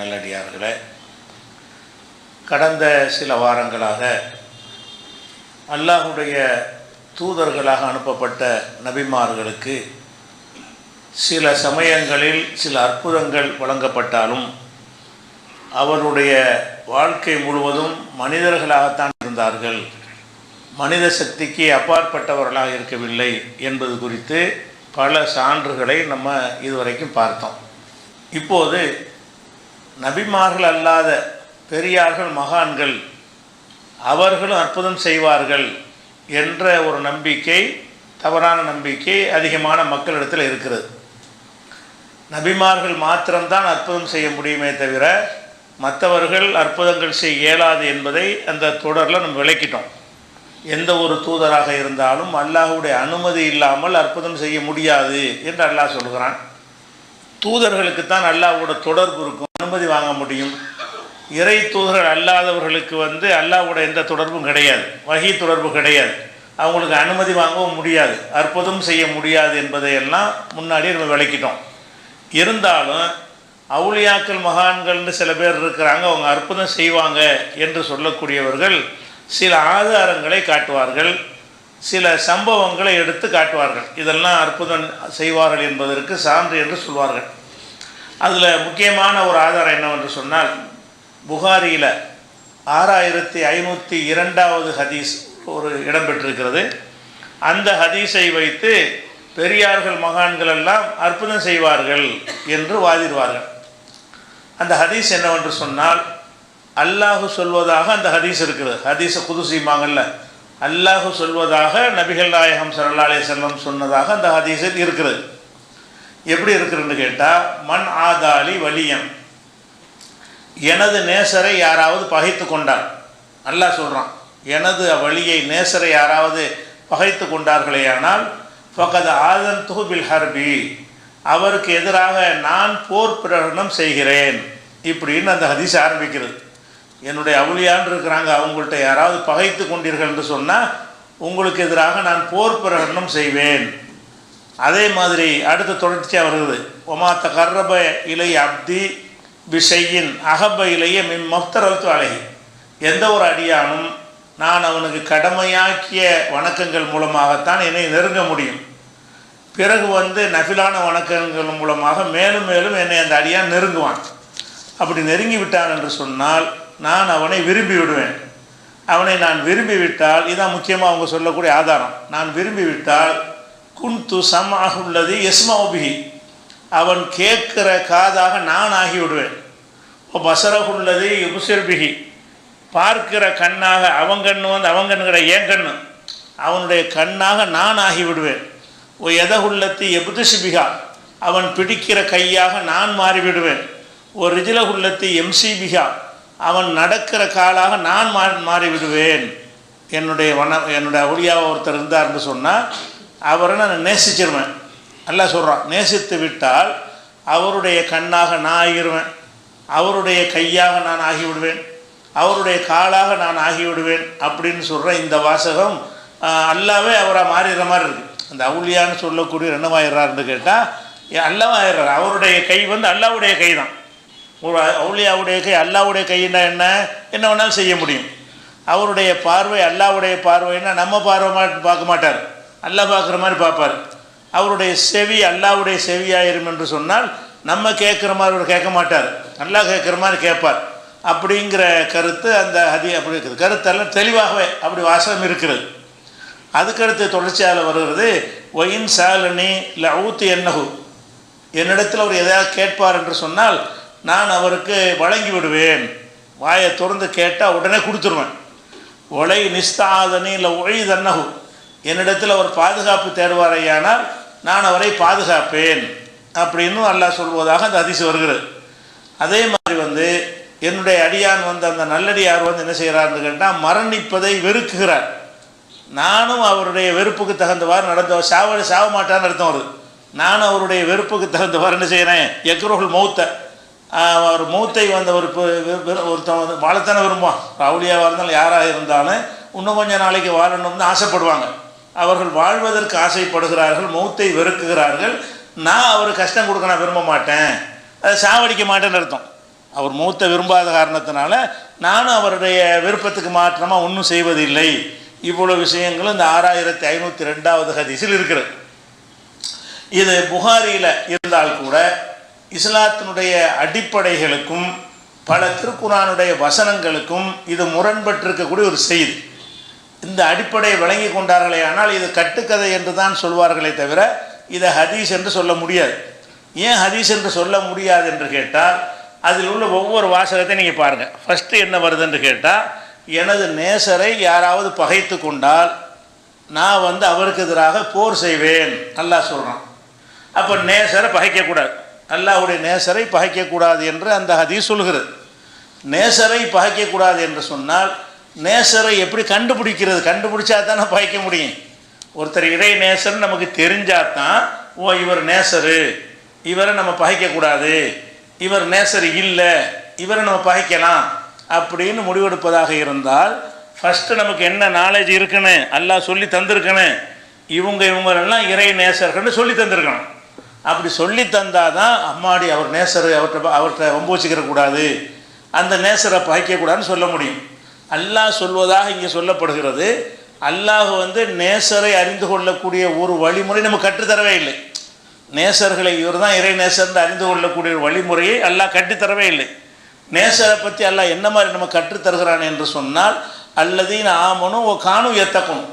நல்லடியார்களே கடந்த சில வாரங்களாக அல்லாஹுடைய தூதர்களாக அனுப்பப்பட்ட நபிமார்களுக்கு சில சமயங்களில் சில அற்புதங்கள் வழங்கப்பட்டாலும் அவருடைய வாழ்க்கை முழுவதும் மனிதர்களாகத்தான் இருந்தார்கள். மனித சக்திக்கு அப்பாற்பட்டவர்களாக இருக்கவில்லை என்பது குறித்து பல சான்றுகளை நம்ம இதுவரைக்கும் பார்த்தோம். இப்போது நபிமார்கள் அல்லாத பெரியார்கள் மகான்கள் அவர்களும் அற்புதம் செய்வார்கள் என்ற ஒரு நம்பிக்கை தவறான நம்பிக்கை அதிகமான மக்களிடத்தில் இருக்கிறது. நபிமார்கள் மாத்திரம்தான் அற்புதம் செய்ய முடியுமே தவிர மற்றவர்கள் அற்புதங்கள் செய்ய இயலாது என்பதை அந்த தொடரில் நம்ம விளக்கிட்டோம். எந்த ஒரு தூதராக இருந்தாலும் அல்லாஹுடைய அனுமதி இல்லாமல் அற்புதம் செய்ய முடியாது என்று அல்லாஹ் சொல்கிறான் தூதர்களுக்கு தான் அல்லாஹோட தொடர்பு இருக்கும். அனுமதி வாங்க முடியும். இறை தூதர்கள் அல்லாதவர்களுக்கு வந்து அல்லாவோட எந்த தொடர்பும் கிடையாது. வகை தொடர்பு கிடையாது. அவங்களுக்கு அனுமதி வாங்கவும் முடியாது. அற்புதம் செய்ய முடியாது என்பதையெல்லாம் முன்னாடியே நம்ம விளக்கிட்டோம். இருந்தாலும் அவுளியாக்கள் மகான்கள்னு சில பேர் இருக்கிறாங்க. அவங்க அற்புதம் செய்வாங்க என்று சொல்லக்கூடியவர்கள் சில ஆதாரங்களை காட்டுவார்கள். சில சம்பவங்களை எடுத்து காட்டுவார்கள். இதெல்லாம் அற்புதம் செய்வார்கள் என்பதற்கு சான்று என்று சொல்வார்கள். அதில் முக்கியமான ஒரு ஆதாரம் என்னவென்று சொன்னால் புகாரியில் ஆறாயிரத்தி ஐநூற்றி இரண்டாவது ஹதீஸ் ஒரு இடம்பெற்றிருக்கிறது அந்த ஹதீஸை வைத்து பெரியார்கள் மகான்கள் எல்லாம் அற்புதம் செய்வார்கள் என்று வாதிடுவார்கள். அந்த ஹதீஸ் என்னவென்று சொன்னால் அல்லாஹு சொல்வதாக அந்த ஹதீஸ் இருக்குது. ஹதீஸை குதுசிமாங்கல்ல அல்லாஹு சொல்வதாக நபிகள் நாயகம் சல்லா அலி செல்லம் சொன்னதாக அந்த ஹதீஸில் இருக்கிறது. எப்படி இருக்குதுன்னு கேட்டால் மண் ஆதாலி வலியன். எனது நேசரை யாராவது பகைத்து கொண்டார். அல்லாஹ் சொல்கிறான் எனது வழியை நேசரை யாராவது பகைத்து கொண்டார்களேயானால் ஃபகத் ஆதன் துகுபில் ஹர்பி அவருக்கு எதிராக நான் போர் பிரகடனம் செய்கிறேன். இப்படின்னு அந்த ஹதீஸ் ஆரம்பிக்கிறது. என்னுடைய அவளியான் இருக்கிறாங்க அவங்கள்ட்ட யாராவது பகைத்து கொண்டீர்கள் என்று சொன்னால் உங்களுக்கு எதிராக நான் போர் பிரகடனம் செய்வேன். அதே மாதிரி அடுத்த தொடர்ச்சியாக வருகிறது ஒமாத்த கர்ரப இலை அப்தி விஷையின் அகப இலைய மின் மஃப்தரல்து அழகி எந்த ஒரு அடியானும் நான் அவனுக்கு கடமையாக்கிய வணக்கங்கள் மூலமாகத்தான் என்னை நெருங்க முடியும். பிறகு வந்து நஃபிலான வணக்கங்கள் மூலமாக மேலும் மேலும் என்னை அந்த அடியான் நெருங்குவான். அப்படி நெருங்கி விட்டான் என்று சொன்னால் நான் அவனை விரும்பி விடுவேன் அவனை நான் விரும்பி விட்டால் இதான் முக்கியமாக அவங்க சொல்லக்கூடிய ஆதாரம். நான் விரும்பி விட்டால் குன்து சமாக உள்ளது எஸ்மாபிகி அவன் கேட்கிற காதாக நான் ஆகிவிடுவேன். பசரகுள்ளது உசிர்பிகி பார்க்கிற கண்ணாக அவன் கண்ணு வந்து அவன் கண்ணுங்கிற ஏன் கண்ணு. அவனுடைய கண்ணாக நான் ஆகிவிடுவேன். ஓ எதகுள்ளத்து எபுதிஷிபிகா அவன் பிடிக்கிற கையாக நான் மாறிவிடுவேன். ஒரு ரிஜிலகுள்ளத்து எம்சிபிகா அவன் நடக்கிற காலாக நான் மாறி மாறிவிடுவேன். என்னுடைய வன என்னுடைய ஒளியாக ஒருத்தர் இருந்தார்னு சொன்னால் அவரை நான் நேசிச்சிருவேன். நல்லா சொல்கிறான் நேசித்து விட்டால் அவருடைய கண்ணாக நான் ஆகிடுவேன் அவருடைய கையாக நான் ஆகிவிடுவேன். அவருடைய காலாக நான் ஆகிவிடுவேன் அப்படின்னு சொல்கிற இந்த வாசகம் அல்லாவே அவராக மாறிடுற மாதிரி இருக்குது அந்த அவுளியான்னு சொல்லக்கூடிய என்னவாயிடுறாருன்னு கேட்டால் அல்லாவாயிடுறார் அவருடைய கை வந்து அல்லாவுடைய கை தான் அவுளியாவுடைய கை அல்லாவுடைய கைன்னா என்ன? என்ன வேணாலும் செய்ய முடியும். அவருடைய பார்வை அல்லாவுடைய பார்வைன்னா நம்ம பார்வை மாட்டு பார்க்க மாட்டார். அல்லா பார்க்குற மாதிரி பார்ப்பார். அவருடைய செவி அல்லாவுடைய செவியாயிரும் என்று சொன்னால் நம்ம கேட்குற மாதிரி அவர் கேட்க மாட்டார். நல்லா கேட்குற மாதிரி கேட்பார். அப்படிங்கிற கருத்து அந்த ஹதி அப்படி இருக்குது. கருத்தெல்லாம் தெளிவாகவே அப்படி வாசகம் இருக்கிறது. அதுக்கடுத்து தொடர்ச்சியால் வருகிறது ஒயின் சாலனி லவுத்து என்னகு என்னிடத்தில் அவர் எதாவது கேட்பார் என்று சொன்னால் நான் அவருக்கு வழங்கி விடுவேன். வாயை திறந்து கேட்டால் உடனே கொடுத்துருவேன். ஒலை நிஸ்தாதனி இல்லை ஒழி தன்னகு என்னிடத்தில் அவர் பாதுகாப்பு தேடுவாரையானால் நான் அவரை பாதுகாப்பேன். அப்படின்னு அல்லாஹ் சொல்வதாக அந்த அதிசி வருகிறது. அதே மாதிரி வந்து என்னுடைய அடியான் வந்து அந்த நல்லடியார் வந்து என்ன செய்கிறார்னு கேட்டால் மரணிப்பதை வெறுக்குகிறார். நானும் அவருடைய வெறுப்புக்கு தகுந்தவாறு நடந்த சாவடி சாவ மாட்டான்னு அர்த்தம் வருது. நானும் அவருடைய வெறுப்புக்கு தகுந்தவாறு என்ன செய்கிறேன் எக்ரோஹுல் மௌத்தை அவர் மூத்தை வந்து ஒரு ஒருத்தன் வந்து வாழத்தானே விரும்புவான். ரவுலியாவாக இருந்தாலும் யாராக இருந்தாலும் இன்னும் கொஞ்சம் நாளைக்கு வாழணும்னு ஆசைப்படுவாங்க. அவர்கள் வாழ்வதற்கு ஆசைப்படுகிறார்கள் மூத்தை வெறுக்குகிறார்கள். நான் அவர் கஷ்டம் கொடுக்க நான் விரும்ப மாட்டேன். அதை சாவடிக்க மாட்டேன்னு அர்த்தம். அவர் மூத்த விரும்பாத காரணத்தினால நானும் அவருடைய விருப்பத்துக்கு மாற்றமாக ஒன்றும் செய்வதில்லை. இவ்வளோ விஷயங்களும் இந்த ஆறாயிரத்தி ஐநூற்றி ரெண்டாவது ஹதீஸில் இருக்கிறது. இது புகாரியில் இருந்தால் கூட இஸ்லாத்தினுடைய அடிப்படைகளுக்கும் பல திருக்குறானுடைய வசனங்களுக்கும் இது முரண்பட்டிருக்கக்கூடிய ஒரு செய்தி. இந்த அடிப்படையை வழங்கி கொண்டார்களே ஆனால் இது கட்டுக்கதை என்று தான் சொல்வார்களே தவிர இதை ஹதீஸ் என்று சொல்ல முடியாது. ஏன் ஹதீஸ் என்று சொல்ல முடியாது என்று கேட்டால் அதில் உள்ள ஒவ்வொரு வாசகத்தையும் நீங்கள் பாருங்கள் ஃபஸ்ட்டு என்ன வருது என்று கேட்டால் எனது நேசரை யாராவது பகைத்து கொண்டால் நான் வந்து அவருக்கு எதிராக போர் செய்வேன். நல்லா சொல்கிறான் அப்போ நேசரை பகைக்கக்கூடாது அல்லாஹுடைய நேசரை பகைக்கக்கூடாது என்று அந்த ஹதீஸ் சொல்கிறது. நேசரை பகைக்கக்கூடாது என்று சொன்னால் நேசரை எப்படி கண்டுபிடிக்கிறது? கண்டுபிடிச்சா தானே பகைக்க முடியும். ஒருத்தர் இறை நேசர்னு நமக்கு தெரிஞ்சால் தான் ஓ இவர் நேசரு இவரை நம்ம பகைக்கக்கூடாது இவர் நேசர் இல்லை இவரை நம்ம பகைக்கலாம் அப்படின்னு முடிவெடுப்பதாக இருந்தால் ஃபஸ்ட்டு நமக்கு என்ன நாலேஜ் இருக்குன்னு அல்லாஹ் சொல்லி தந்திருக்கணும். இவங்க இவங்களெல்லாம் இறை நேசர்கள்னு சொல்லி தந்திருக்கணும். அப்படி சொல்லி தந்தாதான் அம்மாடி அவர் நேசர் அவர்கிட்ட அவர்கிட்ட வம்பு கூடாது. அந்த நேசரை பாய்க்கக்கூடாதுன்னு சொல்ல முடியும். அல்லாஹ் சொல்வதாக இங்கே சொல்லப்படுகிறது. அல்லாஹ் வந்து நேசரை அறிந்து கொள்ளக்கூடிய ஒரு வழிமுறை நம்ம கற்றுத்தரவே இல்லை. நேசர்களை இவர் தான் இறை நேசர்னு அறிந்து கொள்ளக்கூடிய ஒரு வழிமுறையை அல்லாஹ் கற்றுத்தரவே இல்லை. நேசரை பற்றி அல்லாஹ் என்ன மாதிரி நம்ம கற்றுத்தருகிறான் என்று சொன்னால் அல்லதீன் ஆமனும் ஓ காணும் எத்தக்கணும்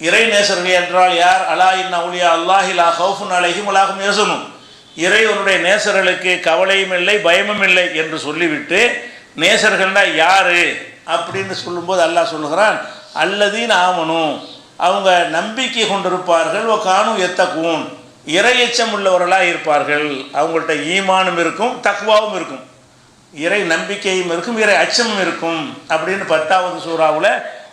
இறை நேசர்கள் என்றால் யார்? அலா இன்ன உலியா அல்லாஹிலா ஹவுஃபுன் அலைஹிம் அலாஹும் யசனும் இறைவனுடைய நேசர்களுக்கு கவலையும் இல்லை பயமும் இல்லை என்று சொல்லிவிட்டு நேசர்கள்னா யார்? அப்படின்னு சொல்லும்போது அல்லாஹ் சொல்லுகிறான் அல்லதீன் ஆமனும் அவங்க நம்பிக்கை கொண்டிருப்பார்கள் ஓ காணும் எத்தக்கும் இறையச்சம் உள்ளவர்களாக இருப்பார்கள். அவங்கள்ட்ட ஈமானும் இருக்கும் தக்குவாவும் இருக்கும். இறை நம்பிக்கையும் இருக்கும் இறை அச்சமும் இருக்கும் அப்படின்னு பத்தாவது சூறாவில்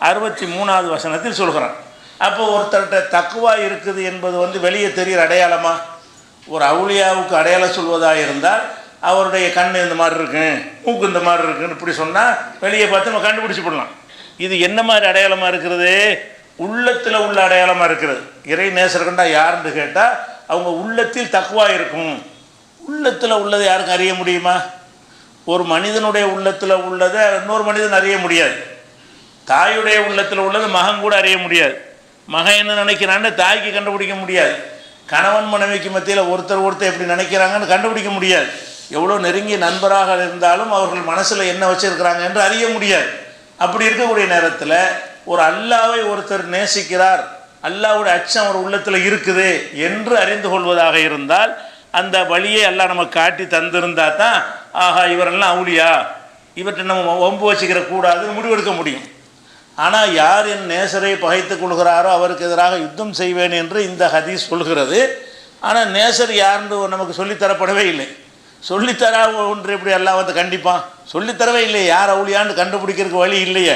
அறுபத்தி மூணாவது வசனத்தில் சொல்கிறான். அப்போ ஒருத்தர்கிட்ட தக்குவா இருக்குது என்பது வந்து வெளியே தெரிகிற அடையாளமா? ஒரு அவுளியாவுக்கு அடையாளம் சொல்வதாக இருந்தால் அவருடைய கண் இந்த மாதிரி இருக்கு மூக்கு இந்த மாதிரி இருக்குன்னு இப்படி சொன்னால் வெளியே பார்த்து நம்ம கண்டுபிடிச்சி போடலாம். இது என்ன மாதிரி அடையாளமாக இருக்கிறது? உள்ளத்தில் உள்ள அடையாளமாக இருக்கிறது. இறை நேசர்கண்டா யாருன்னு கேட்டால் அவங்க உள்ளத்தில் தக்குவா இருக்கும். உள்ளத்தில் உள்ளதை யாருக்கும் அறிய முடியுமா? ஒரு மனிதனுடைய உள்ளத்தில் உள்ளதை இன்னொரு மனிதன் அறிய முடியாது. தாயுடைய உள்ளத்தில் உள்ளது மகன் கூட அறிய முடியாது. மகன் என்ன நினைக்கிறான்னு தாய்க்கு கண்டுபிடிக்க முடியாது. கணவன் மனைவிக்கு மத்தியில் ஒருத்தர் ஒருத்தர் எப்படி நினைக்கிறாங்கன்னு கண்டுபிடிக்க முடியாது. எவ்வளோ நெருங்கிய நண்பராக இருந்தாலும் அவர்கள் மனசில் என்ன வச்சுருக்கிறாங்க என்று அறிய முடியாது. அப்படி இருக்கக்கூடிய நேரத்தில் ஒரு அல்லாவை ஒருத்தர் நேசிக்கிறார். அல்லாவுடைய அச்சம் ஒரு உள்ளத்தில் இருக்குது என்று அறிந்து கொள்வதாக இருந்தால் அந்த வழியை எல்லாம் நம்ம காட்டி தந்திருந்தா தான் ஆஹா இவரெல்லாம் அவுளியா? இவற்றை நம்ம ஒம்பு வச்சுக்கிற கூடாதுன்னு முடிவெடுக்க முடியும். ஆனால் யார் என் நேசரை பகைத்துக் கொள்கிறாரோ அவருக்கு எதிராக யுத்தம் செய்வேன் என்று இந்த ஹதீஸ் சொல்கிறது. ஆனால் நேசர் யாருன்னு நமக்கு சொல்லித்தரப்படவே இல்லை. சொல்லித்தரா ஒன்று எப்படி எல்லாம் வந்து கண்டிப்பான்? சொல்லித்தரவே இல்லையே. யார் அவுளியான்னு கண்டுபிடிக்கிறதுக்கு வழி இல்லையே.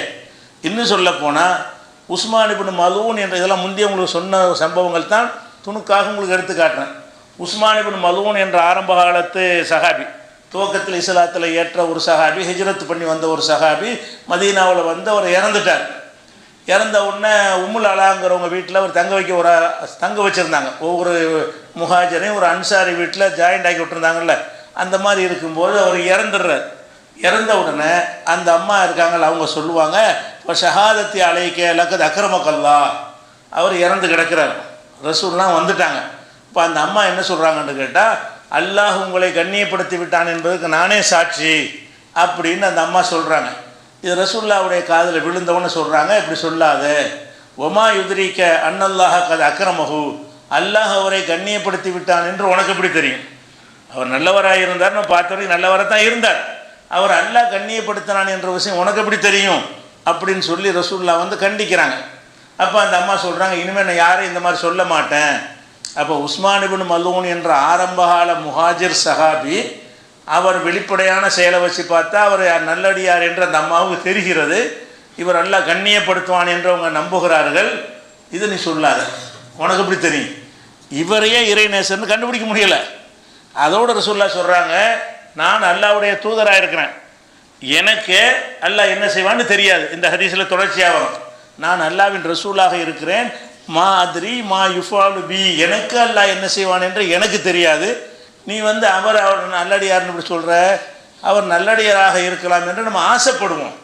இன்னும் சொல்லப்போனால் உஸ்மான் இப்னு மலூன் என்ற இதெல்லாம் முந்தைய உங்களுக்கு சொன்ன சம்பவங்கள் தான் துணுக்காக உங்களுக்கு எடுத்து காட்டுறேன். உஸ்மான் இப்னு மலூன் என்ற ஆரம்ப காலத்து சஹாபி. துவக்கத்தில் இஸ்லாத்தில் ஏற்ற ஒரு சஹாபி ஹிஜ்ரத் பண்ணி வந்த ஒரு சஹாபி மதீனாவில் வந்து அவர் இறந்துட்டார். இறந்த உடனே உம்முல் அலாங்கிறவங்க வீட்டில் அவர் தங்க வைக்க ஒரு தங்க வச்சுருந்தாங்க. ஒவ்வொரு முஹாஜரையும் ஒரு அன்சாரி வீட்டில் ஜாயிண்ட் ஆக்கி விட்டுருந்தாங்கல்ல. அந்த மாதிரி இருக்கும்போது அவர் இறந்துடுறார். இறந்த உடனே அந்த அம்மா இருக்காங்கல்ல அவங்க சொல்லுவாங்க இப்போ ஷஹாதத்தி அலைக்க லக்கது அக்கிரமக்கல்லா அவர் இறந்து கிடக்கிறார். ரசூல்லாம் வந்துட்டாங்க. இப்போ அந்த அம்மா என்ன சொல்கிறாங்கன்னு கேட்டால் அல்லாஹ் உங்களை கண்ணியப்படுத்தி விட்டான் என்பதுக்கு நானே சாட்சி அப்படின்னு அந்த அம்மா சொல்கிறாங்க இது ரசுல்லாவுடைய காதில் விழுந்தவன்னு சொல்கிறாங்க இப்படி சொல்லாத. ஒமா யுதிரிக்க அன்னல்லாஹ கது அக்ரமஹு. அல்லாஹ் அவரை கண்ணியப்படுத்தி விட்டான் என்று உனக்கு எப்படி தெரியும்? அவர் நல்லவராக இருந்தார் நான் பார்த்த வரைக்கும் நல்லவராக தான் இருந்தார். அவர் அல்லாஹ் கண்ணியப்படுத்தினான் என்ற விஷயம் உனக்கு எப்படி தெரியும்? அப்படின்னு சொல்லி ரசூல்லா வந்து கண்டிக்கிறாங்க. அப்போ அந்த அம்மா சொல்கிறாங்க இனிமேல் நான் யாரும் இந்த மாதிரி சொல்ல மாட்டேன். அப்போ உஸ்மானிபின் மல்லூன் என்ற ஆரம்பகால முஹாஜிர் சஹாபி அவர் வெளிப்படையான செயலை வச்சு பார்த்தா அவர் யார் நல்லடியார் என்று அந்த அம்மாவுக்கு தெரிகிறது. இவர் நல்லா கண்ணியப்படுத்துவான் என்று அவங்க நம்புகிறார்கள். இது நீ சொல்லாத. உனக்கு எப்படி தெரியும்? இவரையே இறைநேசர்னு கண்டுபிடிக்க முடியலை. அதோட ரசூல்லா சொல்கிறாங்க நான் அல்லாவுடைய தூதராக இருக்கிறேன் எனக்கு அல்லாஹ் என்ன செய்வான்னு தெரியாது. இந்த ஹதீஸில் தொடர்ச்சியாக வரும். நான் அல்லாவின் ரசூலாக இருக்கிறேன். மா அதிரி மா யுஃபாலு பி. எனக்கு அல்லாஹ் என்ன செய்வான் என்று எனக்கு தெரியாது. நீ வந்து அவர் அவர் நல்லடியார்னு இப்படி சொல்கிற அவர் நல்லடியாராக இருக்கலாம் என்று நம்ம ஆசைப்படுவோம்.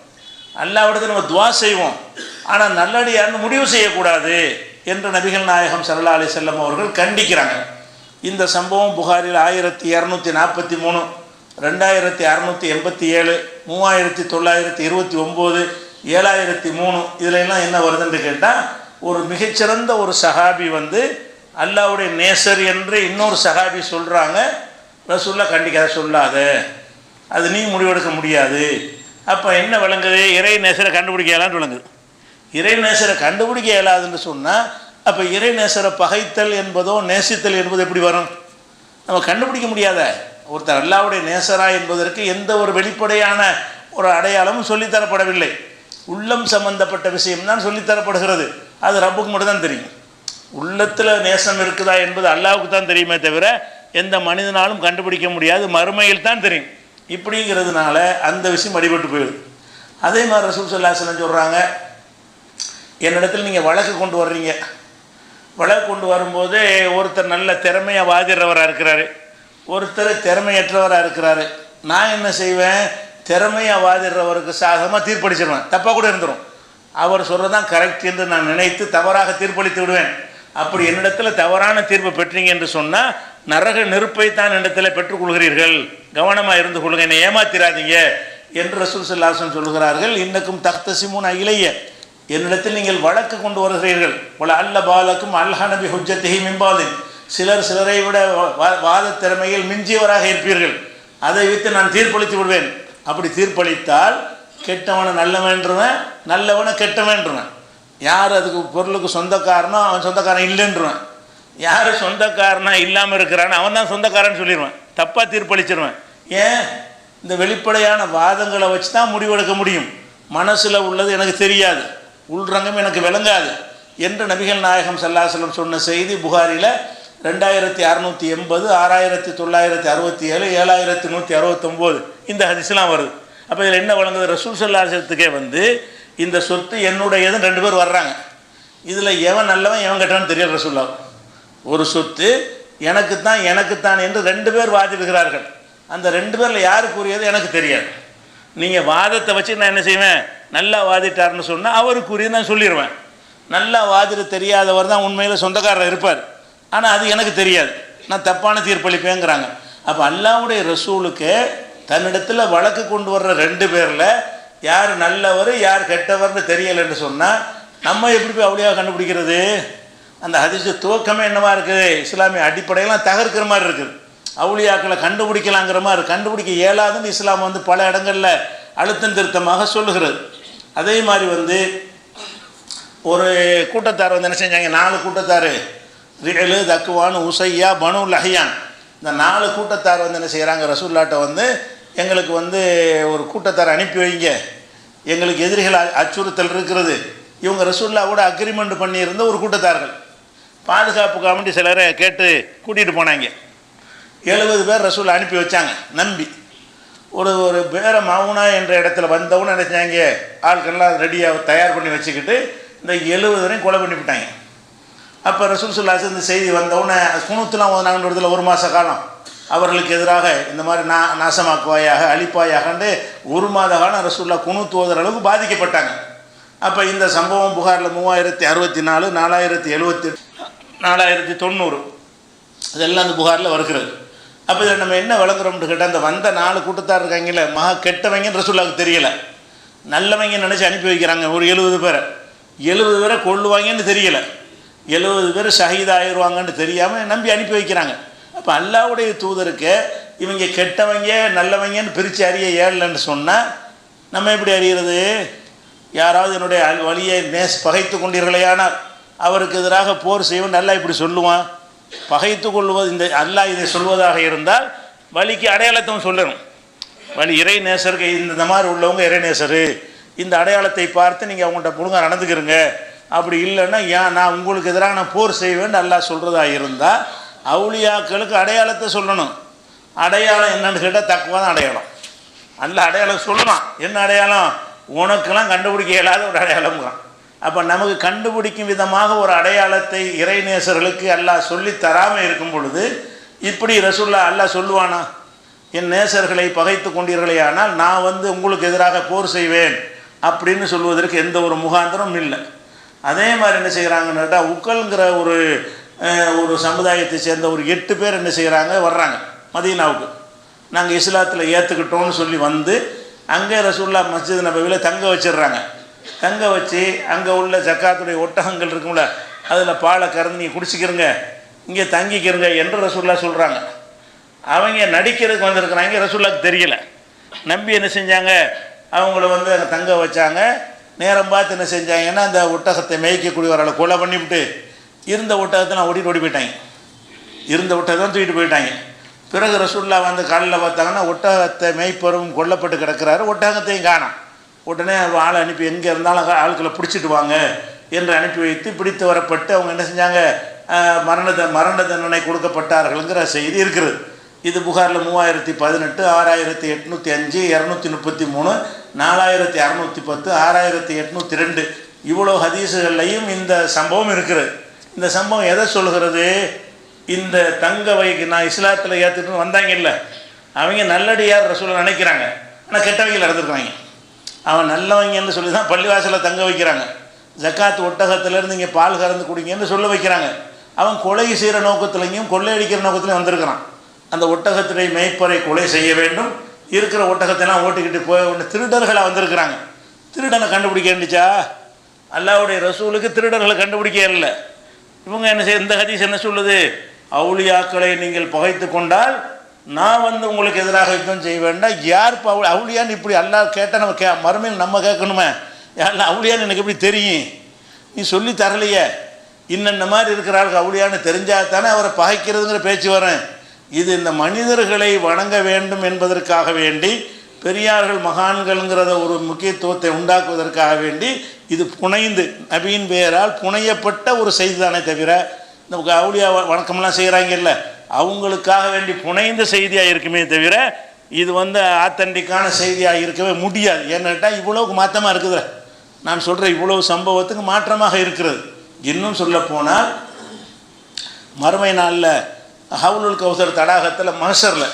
அல்லாவிடத்தில் நம்ம துவா செய்வோம். ஆனால் நல்லடியார்னு முடிவு செய்யக்கூடாது என்று நபிகள் நாயகம் சல்லா அலி செல்லம் அவர்கள் கண்டிக்கிறாங்க. இந்த சம்பவம் புகாரில் ஆயிரத்தி இரநூத்தி நாற்பத்தி மூணு ரெண்டாயிரத்தி அறநூற்றி எண்பத்தி ஏழு மூவாயிரத்தி தொள்ளாயிரத்தி இருபத்தி ஒம்பது ஏழாயிரத்தி மூணு இதுலெல்லாம் என்ன வருதுன்னு கேட்டால் ஒரு மிகச்சிறந்த ஒரு சஹாபி வந்து அல்லாவுடைய நேசர் என்று இன்னொரு சஹாபி சொல்கிறாங்க ரசூல்லா கண்டிக்காத சொல்லாத அது நீ முடிவெடுக்க முடியாது. அப்போ என்ன விளங்குது? இறை நேசரை கண்டுபிடிக்க இயலான்னு விளங்குது. இறை நேசரை கண்டுபிடிக்க இயலாதுன்னு சொன்னால் அப்போ இறை நேசரை பகைத்தல் என்பதோ நேசித்தல் என்பது எப்படி வரும்? நம்ம கண்டுபிடிக்க முடியாத. ஒருத்தர் அல்லாவுடைய நேசரா என்பதற்கு எந்த ஒரு வெளிப்படையான ஒரு அடையாளமும் சொல்லித்தரப்படவில்லை. உள்ளம் சம்பந்தப்பட்ட விஷயம்தான் சொல்லித்தரப்படுகிறது. அது ரப்புக்கு மட்டும்தான் தெரியும். உள்ளத்தில் நேசம் இருக்குதா என்பது அல்லாவுக்கு தான் தெரியுமே தவிர எந்த மனிதனாலும் கண்டுபிடிக்க முடியாது மறுமையில் தான் தெரியும். இப்படிங்கிறதுனால அந்த விஷயம் அடிபட்டு போயிடுது. அதே மாதிரி ரசூல் சல்லாஹலம் சொல்கிறாங்க என்னிடத்தில் நீங்கள் வழக்கு கொண்டு வர்றீங்க. வழக்கு கொண்டு வரும்போது ஒருத்தர் நல்ல திறமையாக வாதிடுறவராக இருக்கிறாரு. ஒருத்தர் திறமையற்றவராக இருக்கிறாரு. நான் என்ன செய்வேன்? திறமையாக வாதிடுறவருக்கு சாதகமாக தீர்ப்பளிச்சிடுவேன் தப்பாக கூட இருந்துடும் அவர் சொல்கிறதான் கரெக்ட் என்று நான் நினைத்து தவறாக தீர்ப்பளித்து விடுவேன். அப்படி என்னிடத்தில் தவறான தீர்ப்பு பெற்றீங்க என்று சொன்னால் நரக நெருப்பை தான் என்னிடத்தில் பெற்றுக்கொள்கிறீர்கள் கவனமாக இருந்து கொள்ளுங்க என்னை ஏமாத்திராதீங்க என்று ரசூல் சல்லாசன் சொல்கிறார்கள் இன்னக்கும் தக்தசிமுன் அகிலைய என்னிடத்தில் நீங்கள் வழக்கு கொண்டு வருகிறீர்கள். பல அல்ல பாலக்கும் அல்ஹனபி ஹுஜத்திஹி மிம்பாதின் சிலர் சிலரை விட வா- வாத திறமையில் மிஞ்சியவராக இருப்பீர்கள். அதை வைத்து நான் தீர்ப்பளித்து விடுவேன். அப்படி தீர்ப்பளித்தால் கெட்டவனை நல்லவன்றவன் நல்லவனை கெட்டவன்றவன். யார் அதுக்கு பொருளுக்கு சொந்தக்காரனோ அவன் சொந்தக்காரன் இல்லைன்றவன். யார் சொந்தக்காரனா இல்லாமல் இருக்கிறானோ அவன் தான் சொந்தக்காரன்னு சொல்லிடுவேன் தப்பாக தீர்ப்பளிச்சிருவேன். ஏன்? இந்த வெளிப்படையான வாதங்களை வச்சு தான் முடிவெடுக்க முடியும். மனசில் உள்ளது எனக்கு தெரியாது. உள்ரங்கம் எனக்கு விளங்காது. என்று நபிகள் நாயகம் சல்லாசலம் சொன்ன செய்தி புகாரில் ரெண்டாயிரத்தி அறநூற்றி எண்பது ஆறாயிரத்தி தொள்ளாயிரத்தி அறுபத்தி ஏழு ஏழாயிரத்தி நூற்றி அறுபத்தொம்போது இந்த ஹதிஸ்லாம் வருது. அப்போ இதில் என்ன வழங்குது? ரசூல் சல்லாசத்துக்கே வந்து இந்த சொத்து என்னுடையதுன்னு ரெண்டு பேர் வர்றாங்க. இதில் எவன் நல்லவன் எவன் கெட்டவன் தெரியல ரசூல்லா ஒரு சொத்து எனக்குத்தான் எனக்குத்தான் என்று ரெண்டு பேர் வாதிடுகிறார்கள். அந்த ரெண்டு பேரில் யாருக்குரியது எனக்கு தெரியாது. நீங்கள் வாதத்தை வச்சு நான் என்ன செய்வேன்? நல்லா வாதிட்டாருன்னு சொன்னால் அவருக்குரியது நான் சொல்லிடுவேன் நல்லா வாதிட தெரியாதவர் தான் உண்மையில் சொந்தக்காரர் இருப்பார். ஆனால் அது எனக்கு தெரியாது. நான் தப்பான தீர்ப்பளிப்பேங்கிறாங்க. அப்போ அல்லாவுடைய ரசூலுக்கு தன்னிடத்தில் வழக்கு கொண்டு வர்ற ரெண்டு பேரில் யார் நல்லவர் யார் கெட்டவர்னு தெரியலைன்னு சொன்னால் நம்ம எப்படி போய் அவளியாக கண்டுபிடிக்கிறது? அந்த ஹதீஸ் துவக்கமே என்னவா இருக்குது? இஸ்லாமிய அடிப்படையெல்லாம் தகர்க்கிற மாதிரி இருக்குது. அவுளியாக்களை கண்டுபிடிக்கலாங்கிற மாதிரி கண்டுபிடிக்க இயலாதுன்னு இஸ்லாம் வந்து பல இடங்களில் அழுத்தம் திருத்தமாக சொல்லுகிறது. அதே மாதிரி வந்து ஒரு கூட்டத்தார் வந்து என்ன செஞ்சாங்க? நாலு கூட்டத்தார். ரியலு தக்குவான் உசையா பனு லஹியான். இந்த நாலு கூட்டத்தார் வந்து என்ன செய்கிறாங்க ரசூல்லாட்ட வந்து எங்களுக்கு வந்து ஒரு கூட்டத்தார் அனுப்பி வைங்க. எங்களுக்கு எதிரிகள் அச்சுறுத்தல் இருக்கிறது. இவங்க ரசூல்லாவோட அக்ரிமெண்ட் பண்ணியிருந்த ஒரு கூட்டத்தார்கள். பாதுகாப்பு கமிட்டி சிலரை கேட்டு கூட்டிகிட்டு போனாங்க. எழுபது பேர் ரசூல் அனுப்பி வச்சாங்க. நம்பி. ஒரு ஒரு பேர மவுனா என்ற இடத்துல வந்தவன்னு நினச்சாங்க ஆட்கள்லாம் ரெடியாக தயார் பண்ணி வச்சுக்கிட்டு இந்த எழுபது வரையும் கொலை பண்ணிவிட்டாங்க. அப்போ ரசூல் சுல்லாஸ் இந்த செய்தி வந்தவுடனே குணத்துலாம் ஓதுனாங்கன்னு ஒரு மாத காலம். அவர்களுக்கு எதிராக இந்த மாதிரி நா நாசமாக்குவாயாக அழிப்பாயாகண்டு ஒரு மாத காலம் ரசூல்லா குணூத்து ஓதுற அளவுக்கு பாதிக்கப்பட்டாங்க. அப்போ இந்த சம்பவம் புகாரில் மூவாயிரத்தி அறுபத்தி நாலு நாலாயிரத்தி எழுபத்தி நாலாயிரத்தி தொண்ணூறு. இதெல்லாம் அந்த புகாரில் வருகிறது. அப்போ இதில் நம்ம என்ன விளங்குறோம்னு கேட்டால் அந்த வந்த நாலு கூட்டத்தார் இருக்காங்கல்ல மகா கெட்டவங்கன்னு ரசூல்லாவுக்கு தெரியலை. நல்லவங்க நினச்சி அனுப்பி வைக்கிறாங்க ஒரு எழுபது பேரை. எழுபது பேரை கொள்ளுவாங்கன்னு தெரியலை. எழுபது பேர் ஷஹீத் ஆயிடுவாங்கன்னு தெரியாமல் நம்பி அனுப்பி வைக்கிறாங்க. அப்போ அல்லாவுடைய தூதருக்கு இவங்க கெட்டவங்க நல்லவங்கன்னு பிரித்து அறிய ஏழலன்னு சொன்னால் நம்ம எப்படி அறிகிறது யாராவது என்னுடைய அல் வழியை நேஸ் பகைத்து கொண்டீர்களேயானால் அவருக்கு எதிராக போர் செய்வோம் நல்லா இப்படி சொல்லுவான். பகைத்து கொள்வது இந்த அல்லாஹ் இதை சொல்வதாக இருந்தால் வழிக்கு அடையாளத்தையும் சொல்லணும். வழி இறை நேசருக்கு இந்த மாதிரி உள்ளவங்க இறை நேசரு. இந்த அடையாளத்தை பார்த்து நீங்கள் அவங்கள்ட்ட ஒழுங்கா நடந்துக்கிறங்க. அப்படி இல்லைன்னா ஏன் நான் உங்களுக்கு எதிராக நான் போர் செய்வேன்னு நல்லா சொல்கிறதா இருந்தால் அவுளியாக்களுக்கு அடையாளத்தை சொல்லணும். அடையாளம் என்னன்னு கேட்டால் தக்குவா தான் அடையாளம். நல்ல அடையாளம் சொல்லலாம் என்ன அடையாளம்? உனக்கெல்லாம் கண்டுபிடிக்க இயலாத ஒரு அடையாளம் அப்போ நமக்கு கண்டுபிடிக்கும் விதமாக ஒரு அடையாளத்தை இறைநேசர்களுக்கு அல்லாஹ் சொல்லி தராமல் இருக்கும் பொழுது இப்படி ரசுல்லா அல்லாஹ் சொல்லுவானா? என் நேசர்களை பகைத்து கொண்டீர்களே ஆனால் நான் வந்து உங்களுக்கு எதிராக போர் செய்வேன் அப்படின்னு சொல்வதற்கு எந்த ஒரு முகாந்திரமும் இல்லை. அதே மாதிரி என்ன செய்கிறாங்கன்னு கேட்டால் உக்கல்ங்கிற ஒரு ஒரு சமுதாயத்தை சேர்ந்த ஒரு எட்டு பேர் என்ன செய்கிறாங்க வர்றாங்க மதீனாவுக்கு. நாங்கள் இஸ்லாத்தில் ஏற்றுக்கிட்டோம்னு சொல்லி வந்து அங்கே ரசூல்லா மஸ்ஜித் நபவியில் தங்க வச்சிடுறாங்க. தங்க வச்சு அங்கே உள்ள ஜக்காத்துடைய ஒட்டகங்கள் இருக்கும்ல அதில் பாலை கறந்து நீங்கள் குடிச்சிக்கிறங்க இங்கே தங்கிக்கிறங்க என்று ரசூல்லா சொல்கிறாங்க அவங்க நடிக்கிறதுக்கு வந்திருக்கிறாங்க ரசூல்லாவுக்கு தெரியல. நம்பி என்ன செஞ்சாங்க அவங்கள வந்து அங்கே தங்க வச்சாங்க. நேரம் பார்த்து என்ன செஞ்சாங்கன்னா அந்த ஒட்டகத்தை மேய்க்கக்கூடியவர்களை கொலை பண்ணிவிட்டு இருந்த ஒட்டகத்தை நான் ஓட்டிட்டு ஓடி போயிட்டாங்க. இருந்த ஒட்டகத்தை தூக்கிட்டு போயிட்டாங்க. பிறகு ரசூல்லா வந்து காலையில் பார்த்தாங்கன்னா ஒட்டகத்தை மேய்ப்பரும் கொல்லப்பட்டு கிடக்கிறாரு. ஒட்டகத்தையும் காணும். உடனே ஆளை அனுப்பி எங்கே இருந்தாலும் ஆட்களை பிடிச்சிட்டு வாங்க என்று அனுப்பி வைத்து பிடித்து வரப்பட்டு அவங்க என்ன செஞ்சாங்க? மரண மரண தண்டனை கொடுக்கப்பட்டார்கள்ங்கிற செய்தி இருக்குது. இது புகாரில் மூவாயிரத்தி பதினெட்டு ஆறாயிரத்தி எட்நூற்றி அஞ்சு இரநூத்தி முப்பத்தி மூணு நாலாயிரத்தி அறநூற்றி பத்து ஆறாயிரத்தி எட்நூற்றி ரெண்டு. இவ்வளோ ஹதீஸுகள்லையும் இந்த சம்பவம் இருக்கிறது. இந்த சம்பவம் எதை சொல்கிறது இந்த தங்க வைக்கு நான் இஸ்லாத்தில் ஏற்றுட்டு வந்தாங்க இல்லை அவங்க நல்லடியார் ரசூலை நினைக்கிறாங்க. ஆனால் கெட்டவங்க நடந்துருக்காங்க. அவன் நல்லவங்கன்னு சொல்லி தான் பள்ளிவாசலில் தங்க வைக்கிறாங்க. ஜக்காத் ஒட்டகத்திலேருந்து இங்கே பால் கறந்து குடிங்கன்னு சொல்ல வைக்கிறாங்க. அவன் கொலை செய்கிற நோக்கத்துலையும் கொள்ளையடிக்கிற நோக்கத்துலையும் வந்திருக்கிறான். அந்த ஒட்டகத்துடைய மேய்ப்பரை கொலை செய்ய வேண்டும். இருக்கிற ஒட்டகத்தெல்லாம் ஓட்டிக்கிட்டு போய் ஒன்று திருடர்களாக வந்திருக்கிறாங்க. திருடனை கண்டுபிடிக்க வேண்டிச்சா? அல்லாவுடைய ரசூலுக்கு திருடர்களை கண்டுபிடிக்க இல்லை இவங்க என்ன செய்ய இந்த ஹதீஸ் என்ன சொல்லுது? அவுளியாக்களை நீங்கள் பகைத்து கொண்டால் நான் வந்து உங்களுக்கு எதிராக யுத்தம் செய்ய வேண்டாம் யார் இப்போ அவள் அவுளியான்னு இப்படி அல்லாஹ் கேட்டால் நம்ம கே மறுமையில் நம்ம கேட்கணுமே. யாரெல்லாம் அவுளியான்னு எனக்கு எப்படி தெரியும்? நீ சொல்லி தரலையே. இன்னென்ன மாதிரி இருக்கிறார்கள் அவுளியான்னு தெரிஞ்சால் தானே அவரை பகைக்கிறதுங்கிற பேச்சு வரேன் இது இந்த மனிதர்களை வணங்க வேண்டும் என்பதற்காக வேண்டி பெரியார்கள் மகான்கள்ங்கிறத ஒரு முக்கியத்துவத்தை உண்டாக்குவதற்காக வேண்டி இது புனைந்து நபியின் பெயரால் புனையப்பட்ட ஒரு செய்தி தானே தவிர இந்த அவுளியா வ- வணக்கம்லாம் செய்கிறாங்கல்ல அவங்களுக்காக வேண்டி புனைந்த செய்தியாக இருக்குமே தவிர இது வந்து ஆத்தண்டிக்கான செய்தியாக இருக்கவே முடியாது. ஏன்னுட்டா இவ்வளவுக்கு மாற்றமாக இருக்குதுல்ல நான் சொல்கிற இவ்வளவு சம்பவத்துக்கு மாற்றமாக இருக்கிறது. இன்னும் சொல்ல போனால் மறுமை நாளில் ஹவுலுல் கௌசர் தடாகத்தில் மகசரில்.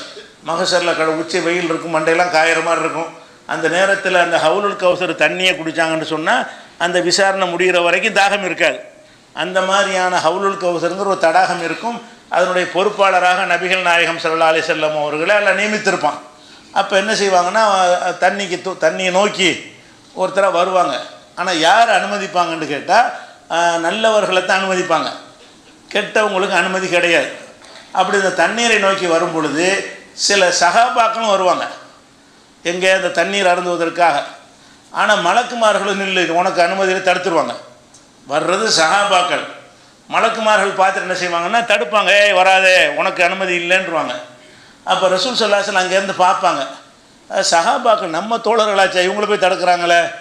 மகசரில் கட உச்சி வெயில் இருக்கும் மண்டையெல்லாம் காயிற மாதிரி இருக்கும். அந்த நேரத்தில் அந்த ஹவுலுல் கௌசர் தண்ணியை குடித்தாங்கன்னு சொன்னால் அந்த விசாரணை முடிகிற வரைக்கும் தாகம் இருக்காது. அந்த மாதிரியான ஹவுலுல் கௌசருங்கிற ஒரு தடாகம் இருக்கும். அதனுடைய பொறுப்பாளராக நபிகள் நாயகம் ஸல்லல்லாஹு அலி செல்லம் அவர்களை எல்லாம் நியமித்திருப்பான். அப்போ என்ன செய்வாங்கன்னா தண்ணிக்கு தூ தண்ணியை நோக்கி ஒருத்தராக வருவாங்க. ஆனால் யார் அனுமதிப்பாங்கன்னு கேட்டால் நல்லவர்களை தான் அனுமதிப்பாங்க. கெட்டவங்களுக்கு அனுமதி கிடையாது. அப்படி இந்த தண்ணீரை நோக்கி வரும் பொழுது சில சகாபாக்களும் வருவாங்க. எங்கே? அந்த தண்ணீர் அருந்துவதற்காக. ஆனால் மலக்குமார்களும் நில்லு உனக்கு அனுமதியில் தடுத்துருவாங்க. வர்றது சகாபாக்கள். மலக்குமார்கள் பார்த்துட்டு என்ன செய்வாங்கன்னா தடுப்பாங்க. ஏய் வராதே உனக்கு அனுமதி இல்லைன்றவாங்க. அப்போ ரசூல் சொல்லாசன் அங்கேருந்து பார்ப்பாங்க. சகாபாக்கள் நம்ம தோழர்களாச்சா இவங்கள போய் தடுக்கிறாங்களே?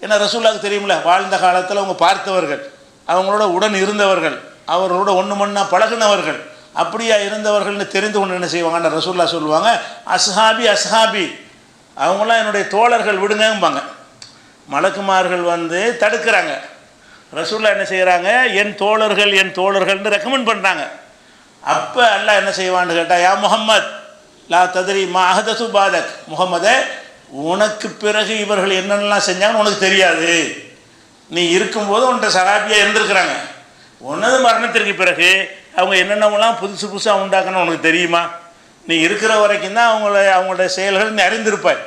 ஏன்னா ரசூல்லாவுக்கு தெரியுமில்ல வாழ்ந்த காலத்தில் அவங்க பார்த்தவர்கள் அவங்களோட உடன் இருந்தவர்கள் அவர்களோட ஒன்று மண்ணாக பழகுனவர்கள். அப்படியா இருந்தவர்கள்னு தெரிந்து கொண்டு என்ன செய்வாங்கன்னு ரசூல்லா சொல்லுவாங்க அஸ்ஹாபி அஸ்ஹாபி. அவங்களாம் என்னுடைய தோழர்கள் விடுங்கம்பாங்க. மலக்குமார்கள் வந்து தடுக்கிறாங்க. ரசூல்லா என்ன செய்கிறாங்க என் தோழர்கள் என் தோழர்கள்னு ரெக்கமெண்ட் பண்ணுறாங்க அப்போ அல்லாஹ் என்ன செய்வான்னு கேட்டால் யா முஹம்மத் லா ததிரி மா அஹதசு பாதக். முகமதே உனக்கு பிறகு இவர்கள் என்னென்னலாம் செஞ்சாங்கன்னு உனக்கு தெரியாது. நீ இருக்கும்போது உன்ட்ட சகாபியாக இருந்திருக்கிறாங்க. உனது மரணத்திற்கு பிறகு அவங்க என்னென்னலாம் புதுசு புதுசாக உண்டாக்கணும் உனக்கு தெரியுமா? நீ இருக்கிற வரைக்கும் தான் அவங்கள அவங்களோட செயல்கள் நீ அறிந்திருப்பாய்.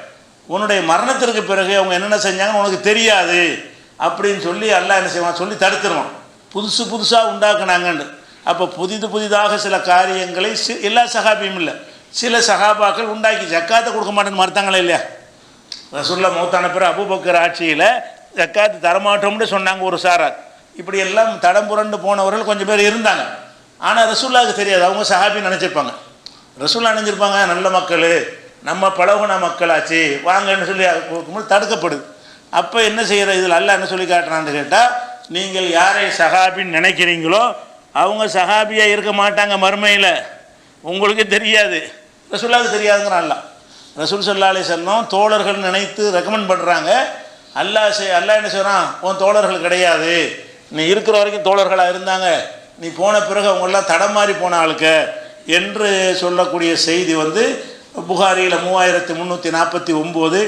உன்னுடைய மரணத்திற்கு பிறகு அவங்க என்னென்ன செஞ்சாங்கன்னு உனக்கு தெரியாது. அப்படின்னு சொல்லி அல்லாஹ் என்ன செய்வான்? சொல்லி தடுத்துருவான். புதுசு புதுசாக உண்டாக்குனாங்கன்னு. அப்போ புதிது புதிதாக சில காரியங்களை சி- எல்லா சகாபியும் இல்லை. சில சகாபாக்கள் உண்டாக்கி ஜக்காத்தை கொடுக்க மாட்டேன்னு மறுத்தாங்களே இல்லையா? ரசுல்லா மௌத்தான பிறகு அபுபக்கர் ஆட்சியில் ஜக்காத்து தரமாட்டோம்னு சொன்னாங்க ஒரு சாரார் இப்படி எல்லாம் தடம் புரண்டு போனவர்கள் கொஞ்சம் பேர் இருந்தாங்க. ஆனால் ரசூல்லாவுக்கு தெரியாது. அவங்க சஹாபின்னு நினச்சிருப்பாங்க. ரசூல்லா நினைஞ்சிருப்பாங்க நல்ல மக்கள் நம்ம பழகுன மக்களாச்சு வாங்கன்னு சொல்லி கொடுக்கும்போது தடுக்கப்படுது. அப்போ என்ன செய்கிற இதில் அல்ல என்ன சொல்லி காட்டுறான்னு கேட்டால் நீங்கள் யாரை சஹாபின்னு நினைக்கிறீங்களோ அவங்க சஹாபியாக இருக்க மாட்டாங்க மறுமையில். உங்களுக்கு தெரியாது. ரசூல்லாவுக்கு தெரியாதுங்கிறான் அல்ல ரசூல் சல்லா அலி செல்லம் தோழர்கள் நினைத்து ரெக்கமெண்ட் பண்ணுறாங்க அல்லாஹ் செய் அல்லாஹ் என்ன செய்கிறான் உன் தோழர்கள் கிடையாது. நீ இருக்கிற வரைக்கும் தோழர்களாக இருந்தாங்க. நீ போன பிறகு அவங்களாம் தடம் மாறி போன ஆளுக்க என்று சொல்லக்கூடிய செய்தி வந்து புகாரியில் மூவாயிரத்தி முந்நூற்றி நாற்பத்தி ஒம்பது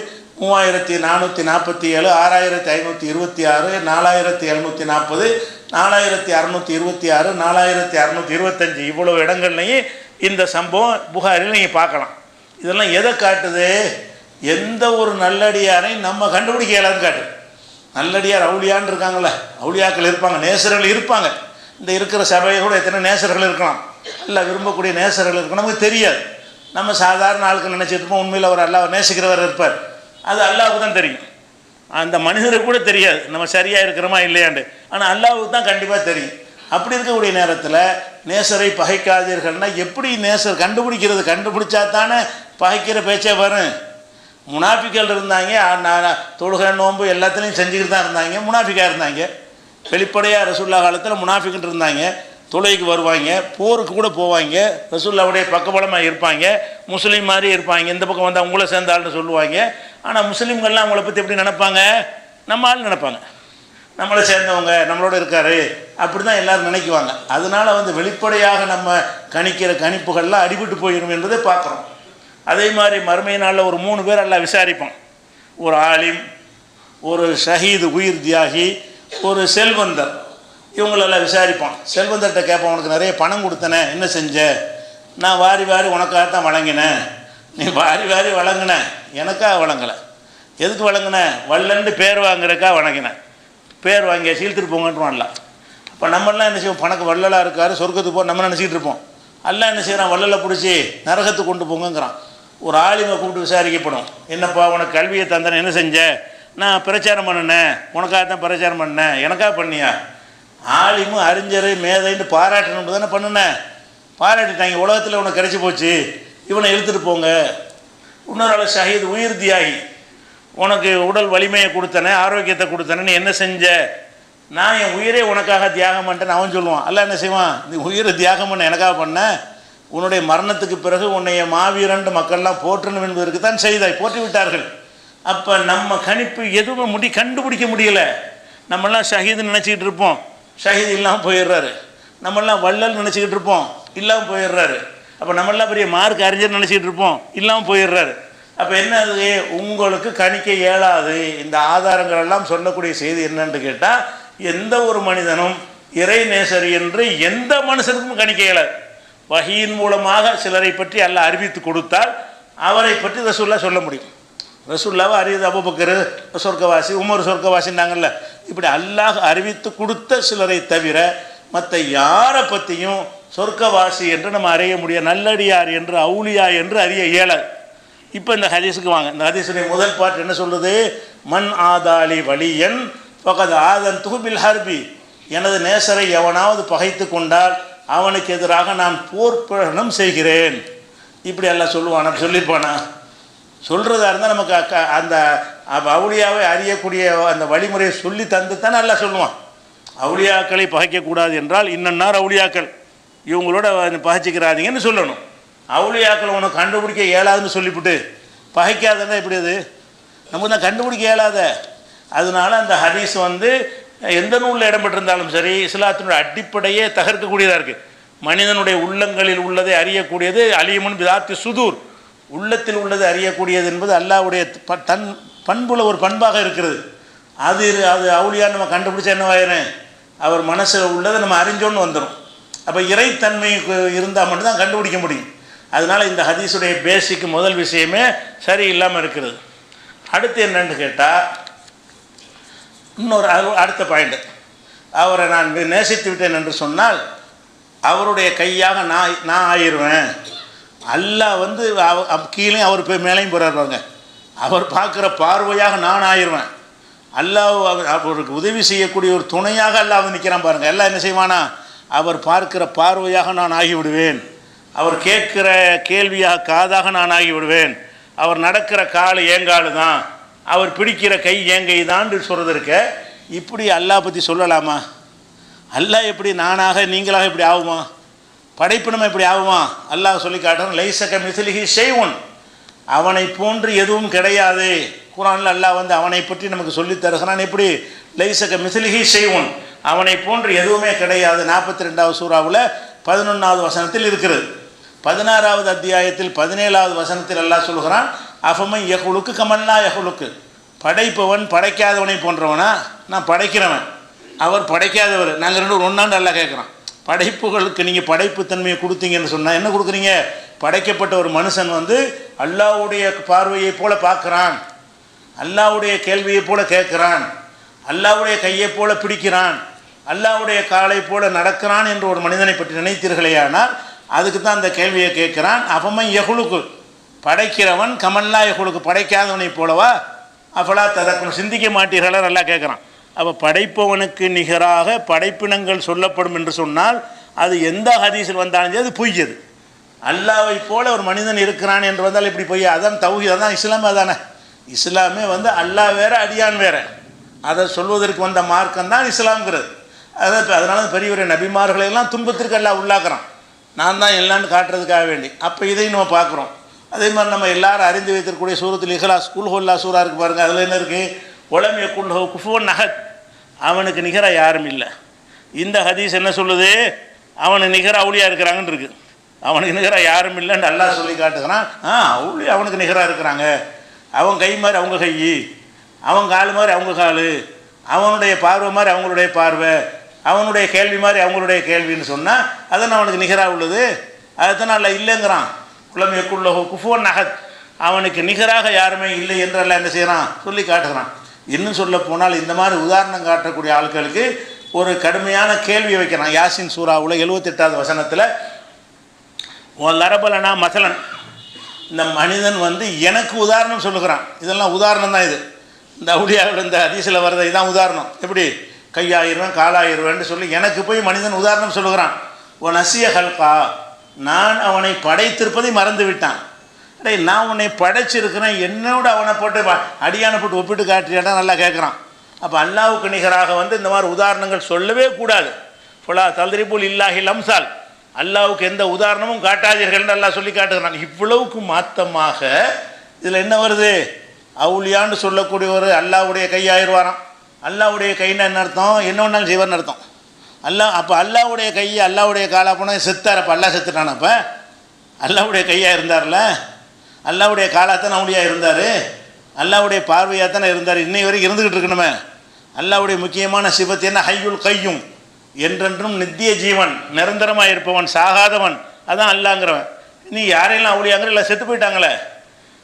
மூவாயிரத்தி நானூற்றி நாற்பத்தி ஏழு ஆறாயிரத்தி ஐநூற்றி இருபத்தி ஆறு நாலாயிரத்தி எழுநூற்றி நாற்பது நாலாயிரத்தி அறநூற்றி இருபத்தி ஆறு நாலாயிரத்தி அறநூற்றி இருபத்தஞ்சி. இவ்வளோ இடங்கள்லையும் இந்த சம்பவம் புகாரில் நீங்கள் பார்க்கலாம். இதெல்லாம் எதை காட்டுது? எந்த ஒரு நல்லடியாரையும் நம்ம கண்டுபிடிக்க இயலாது காட்டுது. நல்லடியார் அவுளியான்னு இருக்காங்களே அவுளியாக்கள் இருப்பாங்க நேசர்கள் இருப்பாங்க. இந்த இருக்கிற சபையை கூட எத்தனை நேசர்கள் இருக்கலாம். இல்லை விரும்பக்கூடிய நேசர்கள் இருக்கும் நமக்கு தெரியாது. நம்ம சாதாரண ஆளுக்கு நினச்சிருப்போம் உண்மையில் அவர் அல்லாஹ் நேசிக்கிறவர் இருப்பார். அது அல்லாவுக்கு தான் தெரியும். அந்த மனிதருக்கு கூட தெரியாது. நம்ம சரியாக இருக்கிறோமா இல்லையாண்டு. ஆனால் அல்லாவுக்கு தான் கண்டிப்பாக தெரியும். அப்படி இருக்கக்கூடிய நேரத்தில் நேசரை பகைக்காதீர்கள்னா எப்படி நேசர் கண்டுபிடிக்கிறது? கண்டுபிடிச்சா தானே பகைக்கிற பேச்சே வரும். முனாஃபிக்கள் இருந்தாங்க. நான் தொழுகை நோன்பு எல்லாத்துலேயும் செஞ்சுக்கிட்டு தான் இருந்தாங்க. முனாஃபிக்காக இருந்தாங்க. வெளிப்படையாக ரசுல்லா காலத்தில் முனாஃபிக்கிட்டு இருந்தாங்க. தொழுகைக்கு வருவாங்க. போருக்கு கூட போவாங்க. ரசுல்லாவுடைய பக்கபலமாக இருப்பாங்க. முஸ்லீம் மாதிரி இருப்பாங்க. இந்த பக்கம் வந்து அவங்கள சேர்ந்தாள்னு சொல்லுவாங்க. ஆனால் முஸ்லீம்கள்லாம் அவங்கள பற்றி எப்படி நினைப்பாங்க? நம்ம ஆள் நினைப்பாங்க. நம்மளை சேர்ந்தவங்க நம்மளோட இருக்காரு. அப்படி தான் எல்லோரும் நினைக்குவாங்க. அதனால வந்து வெளிப்படையாக நம்ம கணிக்கிற கணிப்புகள்லாம் அடிபட்டு போயிடும் என்பதை பார்க்குறோம். அதே மாதிரி மறுமை நாளில் ஒரு மூணு பேர் எல்லாம் விசாரிப்போம் ஒரு ஆலிம் ஒரு ஷஹீது உயிர் தியாகி ஒரு செல்வந்தர். இவங்களெல்லாம் விசாரிப்பான். செல்வந்தர்கிட்ட கேட்பான் உனக்கு நிறைய பணம் கொடுத்தனே என்ன செஞ்ச? நான் வாரி வாரி உனக்காக தான் வழங்கினேன். நீ வாரி வாரி வழங்கின. எனக்காக வழங்கலை. எதுக்கு வழங்கினேன் வல்லன்னு பேர் வாங்குறக்கா வழங்கினேன். பேர் வாங்கிய சீழ்த்துட்டு போங்கன்றான்ல அப்போ நம்மளாம் என்ன செய்வோம்? பணக்கு வள்ளலாக இருக்காரு சொர்க்கத்துக்கு போ நம்ம நினச்சிக்கிட்டு இருப்போம். எல்லாம் என்ன செய்கிறான் வள்ளலை பிடிச்சி நரகத்துக்கு கொண்டு போங்கங்கிறான். ஒரு ஆலிமை கூப்பிட்டு விசாரிக்கப்படும். என்னப்பா உனக்கு கல்வியை தந்தேன் என்ன செஞ்ச? நான் பிரச்சாரம் பண்ணினேன். உனக்காக தான் பிரச்சாரம் பண்ணேன் எனக்காக பண்ணியா? ஆலிமும் அறிஞர் மேதைன்னு பாராட்டணும் தானே பண்ணினேன். பாராட்டிட்டாங்க. உலகத்தில் உனக்கு கிடச்சி போச்சு. இவனை இழுத்துட்டு போங்க. இன்னொரு ஆள் ஷஹீத் உயிர் தியாகி உனக்கு உடல் வலிமையை கொடுத்தனே ஆரோக்கியத்தை கொடுத்தனேன்னு என்ன செஞ்ச? நான் என் உயிரே உனக்காக தியாகம் பண்ணிட்டேன்னு அவன் சொல்லுவான். அல்ல என்ன செய்வான்? நீ உயிரை தியாகம் பண்ண எனக்காக பண்ண? உன்னுடைய மரணத்துக்கு பிறகு உன்னைய மாவீரன் மக்கள்லாம் போற்றணும் என்பதற்கு தான் செய்தாய். போற்றி விட்டார்கள். அப்போ நம்ம கணிப்பு எதுவும் முடி கண்டுபிடிக்க முடியல. நம்மளாம் ஷஹீதுன்னு நினச்சிக்கிட்டு இருப்போம். ஷஹீத் இல்லாமல் போயிடுறாரு. நம்மளாம் வள்ளல் நினச்சிக்கிட்டு இருப்போம். இல்லாமல் போயிடுறாரு. அப்போ நம்மளாம் பெரிய மார்க் அறிஞர் நினச்சிக்கிட்டு இருப்போம். இல்லாமல் போயிடுறாரு. அப்போ என்ன அது உங்களுக்கு கணிக்க இயலாது. இந்த ஆதாரங்கள் எல்லாம் சொல்லக்கூடிய செய்தி என்னன்னு கேட்டால் எந்த ஒரு மனிதனும் இறை நேசர் என்று எந்த மனுஷனுக்கும் கணிக்க இயலாது. வகையின் மூலமாக சிலரை பற்றி எல்லாம் அறிவித்து கொடுத்தால் அவரை பற்றி ரசூல்லா சொல்ல முடியும். ரசூல்லாவை அறியது அபுபக்கர் சொர்க்கவாசி உமர் சொர்க்கவாசின்னாங்கல்ல இப்படி அல்லாஹ் அறிவித்து கொடுத்த சிலரை தவிர மற்ற யாரை பற்றியும் சொர்க்கவாசி என்று நம்ம அறிய முடியாது நல்லடியார் என்று அவுளியா என்று அறிய இயலாது. இப்போ இந்த ஹதீஸுக்கு வாங்க. இந்த ஹதீஸுடைய முதல் பாட்டு என்ன சொல்லுது? மண் ஆதாளி வலியன் பகது ஆதன் துகுபில் ஹர்பி. எனது நேசரை எவனாவது பகைத்து கொண்டால் அவனுக்கு எதிராக நான் போர் பிரகடனம் செய்கிறேன். இப்படி எல்லாம் சொல்லுவானா சொல்லியிருப்பானா? சொல்கிறதா இருந்தால் நமக்கு அக்க- அந்த அவுளியாவை அறியக்கூடிய அந்த வழிமுறையை சொல்லி தந்து தான் நல்லா சொல்லுவான். அவுளியாக்களை பகைக்கக்கூடாது என்றால் இன்னன்னார் அவுளியாக்கள். இவங்களோட பகைச்சிக்கிறாதீங்கன்னு சொல்லணும். அவுளியாக்களை உனக்கு கண்டுபிடிக்க இயலாதுன்னு சொல்லிவிட்டு பகைக்காதுன்னா எப்படி அது? நமக்கு தான் கண்டுபிடிக்க இயலாத. அதனால அந்த ஹதீஸ் வந்து எந்த நூலில் இடம்பெற்றிருந்தாலும் சரி இஸ்லாத்தினுடைய அடிப்படையே தகர்க்கக்கூடியதாக இருக்குது மனிதனுடைய உள்ளங்களில் உள்ளதை அறியக்கூடியது அலியமுன் பிதாத்தி சுதூர். உள்ளத்தில் உள்ளது அறியக்கூடியது என்பது அல்லாவுடைய ப- தன் பண்புல ஒரு பண்பாக இருக்கிறது. அது அது அவுளியா நம்ம கண்டுபிடிச்சா என்னவாயிரும் அவர் மனசில் உள்ளதை நம்ம அறிஞ்சோன்னு வந்துடும் அப்போ இறைத்தன்மை இருந்தால் மட்டும்தான் கண்டுபிடிக்க முடியும். அதனால் இந்த ஹதீஸுடைய பேசிக் முதல் விஷயமே சரி இல்லாமல் இருக்கிறது. அடுத்து என்னன்னு கேட்டால் இன்னொரு அடுத்த பாயிண்ட் அவரை நான் நேசித்து விட்டேன் என்று சொன்னால் அவருடைய கையாக நான் நான் ஆயிடுவேன். அல்லாஹ் வந்து அவ கீழே அவர் போய் மேலேயும் போகிறாருவாங்க அவர் பார்க்குற பார்வையாக நான் ஆயிடுவேன். அல்லாஹ் அவர் அவருக்கு உதவி செய்யக்கூடிய ஒரு துணையாக அல்லாஹ் வந்து நிற்கிறான் பாருங்கள் எல்லாம் என்ன செய்வானா? அவர் பார்க்கிற பார்வையாக நான் ஆகிவிடுவேன். அவர் கேட்குற கேள்வியாக காதாக நான் ஆகிவிடுவேன். அவர் நடக்கிற கால் ஏங்காலு தான் அவர் பிடிக்கிற கை ஏங்கை தான் சொல்கிறது இருக்க இப்படி அல்லாஹ் பற்றி சொல்லலாமா? அல்லாஹ் எப்படி நானாக நீங்களாக இப்படி ஆகுமா? படைப்பு நம்ம இப்படி ஆகுமா? அல்லாஹ் சொல்லி காட்டுறோம் லைசக மிசிலிகி செய்வன் அவனை போன்று எதுவும் கிடையாது. குரானில் அல்லாஹ் வந்து அவனை பற்றி நமக்கு சொல்லித் தருகிறான். எப்படி? லைசக மிசிலிகி செய்வன் அவனை போன்று எதுவுமே கிடையாது. நாற்பத்தி ரெண்டாவது சூறாவில் பதினொன்றாவது வசனத்தில் இருக்கிறது. பதினாறாவது அத்தியாயத்தில் பதினேழாவது வசனத்தில் அல்லாஹ் சொல்கிறான் அஃபமை யகுலுக்கு கமல்லா யகுலுக்கு படைப்பவன் படைக்காதவனை போன்றவனா? நான் படைக்கிறவன். அவர் படைக்காதவர். நாங்கள் ரெண்டு ஒன்றாண்டு நல்லா கேட்குறோம் படைப்புகளுக்கு நீங்கள் படைப்புத்தன்மையை கொடுத்தீங்கன்னு சொன்னால் என்ன கொடுக்குறீங்க? படைக்கப்பட்ட ஒரு மனுஷன் வந்து அல்லாவுடைய பார்வையை போல் பார்க்குறான். அல்லாவுடைய கேள்வியை போல் கேட்குறான். அல்லாவுடைய கையை போல் பிடிக்கிறான். அல்லாவுடைய காலை போல் நடக்கிறான் என்று ஒரு மனிதனை பற்றி நினைத்தீர்களேயானால் அதுக்கு தான் அந்த கேள்வியை கேட்குறான். அவமை யகுலுக்கு படைக்கிறவன் கமல்லா யகுலுக்கு படைக்காதவனை போலவா? அஃபலா ததக்கும் சிந்திக்க மாட்டீர்களா? நல்லா கேட்குறான். அப்போ படைப்பவனுக்கு நிகராக படைப்பினங்கள் சொல்லப்படும் என்று சொன்னால் அது எந்த ஹதீஸில் வந்தாலும் அது பொய்யது. அல்லாவை போல ஒரு மனிதன் இருக்கிறான் என்று வந்தால் இப்படி பொய்யா? அதான் தௌஹி அதான் இஸ்லாமே தானே இஸ்லாமே வந்து அல்லாஹ் வேற அடியான் வேற. அதை சொல்வதற்கு வந்த மார்க்கம் தான் இஸ்லாம்ங்கிறது. அதான் அதனால பெரிய நபிமார்களை எல்லாம் துன்பத்திற்கு எல்லாம் உள்ளாக்குறான். நான் தான் எல்லான்னு காட்டுறதுக்காக வேண்டி. அப்போ இதையும் நம்ம பார்க்குறோம். அதே மாதிரி நம்ம எல்லாரும் அறிந்து வைத்திருக்கக்கூடிய சூரத்தில் இஹ்லாஸ் குல்ஹுல்லா சூரா இருக்கு பாருங்கள் அதில் என்ன இருக்குது உலமிய குல்ஹோ குஃபோன் நகத் அவனுக்கு நிகராக யாரும் இல்லை. இந்த ஹதீஸ் என்ன சொல்லுது? அவனுக்கு நிகராக அவுளியா இருக்கிறாங்கன்னு இருக்குது அவனுக்கு நிகராக யாரும் இல்லைன்னு அல்லாஹ் சொல்லி காட்டுக்கிறான் ஆ அவுளி அவனுக்கு நிகராக இருக்கிறாங்க. அவன் கை மாதிரி அவங்க கை அவன் கால் மாதிரி அவங்க கால் அவனுடைய பார்வை மாதிரி அவங்களுடைய பார்வை அவனுடைய கேள்வி மாதிரி அவங்களுடைய கேள்வின்னு சொன்னால் அதான் அவனுக்கு நிகராக உள்ளது. அதுதான் அல்ல இல்லைங்கிறான். குளம் எக்குள்ளோ குஃபோன் நகத் அவனுக்கு நிகராக யாருமே இல்லை என்றெல்லாம் என்ன செய்கிறான் சொல்லி காட்டுகிறான் இன்னும் சொல்ல போனால் இந்த மாதிரி உதாரணம் காட்டக்கூடிய ஆட்களுக்கு ஒரு கடுமையான கேள்வி வைக்கிறான் யாசின் சூறாவில் எழுபத்தெட்டாவது வசனத்தில் லரபலனா மசலன். இந்த மனிதன் வந்து எனக்கு உதாரணம் சொல்லுகிறான். இதெல்லாம் உதாரணம் தான் இது. இந்த அவுடியாவில் இந்த அதிசயில் வர்றது இதுதான் உதாரணம். எப்படி? கையாயிருவேன் காலாயிருவேன்னு சொல்லி எனக்கு போய் மனிதன் உதாரணம் சொல்லுகிறான். உன் அசிய ஹல்கா நான் அவனை படைத்திருப்பதை மறந்து விட்டான் டேய் நான் உன்னை படைச்சிருக்கிறேன். என்னோட அவனை போட்டு ப- அடியானை போட்டு ஒப்பிட்டு காட்டுறியாடா நல்லா கேட்குறான் அப்போ அல்லாவுக்கு நிகராக வந்து இந்த மாதிரி உதாரணங்கள் சொல்லவே கூடாது. ஃபுல்லா தல்திரிபுல் இல்லாஹி லம்சால். அல்லாவுக்கு எந்த உதாரணமும் காட்டாதீர்கள்னு நல்லா சொல்லி காட்டுகிறான். இவ்வளவுக்கு மாத்தமாக இதில் என்ன வருது? அவுளியான்னு சொல்லக்கூடிய ஒரு அல்லாவுடைய கையாயிருவாராம் அல்லாவுடைய கைன்னு என்ன அர்த்தம்? என்ன ஒன்றாலும் செய்வார்னு அர்த்தம். அல்லாஹ் அப்போ அல்லாவுடைய கையை அல்லாவுடைய காலா போனால் செத்தார். அப்போ அல்லாஹ் செத்துட்டான் அப்போ? அல்லாவுடைய கையாக இருந்தார்ல? அல்லாவுடைய காலாத்தானே அவளியாக இருந்தார். அல்லாவுடைய பார்வையாக தானே இருந்தார். இன்னை வரைக்கும் இருந்துக்கிட்டு இருக்கணுமே. அல்லாவுடைய முக்கியமான சிவத்து என்ன? ஹையுல் கையும். என்றென்றும் நித்திய ஜீவன் நிரந்தரமாக இருப்பவன் சாகாதவன். அதான் அல்லாங்கிறவன். நீ யாரையெல்லாம் அவளியாங்கிற? இல்லை செத்து போயிட்டாங்களே.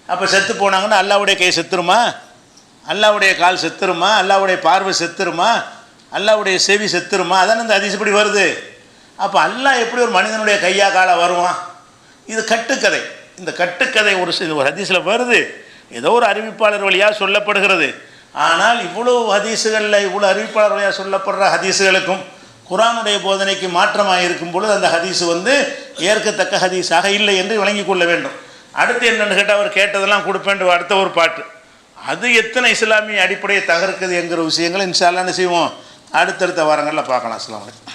அப்போ செத்து போனாங்கன்னா அல்லாவுடைய கை செத்துருமா? அல்லாவுடைய கால் செத்துருமா? அல்லாவுடைய பார்வை செத்துருமா? அல்லாவுடைய செவி செத்துருமா? அதானே இந்த அதிசப்படி வருது. அப்போ அல்லாஹ் எப்படி ஒரு மனிதனுடைய கையா காலாக வருவான்? இது கட்டுக்கதை. இந்த கட்டுக்கதை ஒரு இது ஒரு ஹதீஸில் வருது. ஏதோ ஒரு அறிவிப்பாளர் வழியாக சொல்லப்படுகிறது. ஆனால் இவ்வளோ ஹதீஸுகளில் இவ்வளோ அறிவிப்பாளர் வழியாக சொல்லப்படுற ஹதீஸுகளுக்கும் குரானுடைய போதனைக்கு மாற்றமாக இருக்கும் பொழுது அந்த ஹதீஸ் வந்து ஏற்கத்தக்க ஹதீஸாக இல்லை என்று விளங்கிக் கொள்ள வேண்டும். அடுத்து என்னென்னு கேட்டால் அவர் கேட்டதெல்லாம் கொடுப்பேன் அடுத்த ஒரு பாட்டு. அது எத்தனை இஸ்லாமிய அடிப்படையை தகர்க்குது என்கிற விஷயங்களை இன்ஷால்லா செய்வோம்? அடுத்தடுத்த வாரங்களில் பார்க்கலாம். அஸ்லாம் வலைக்கம்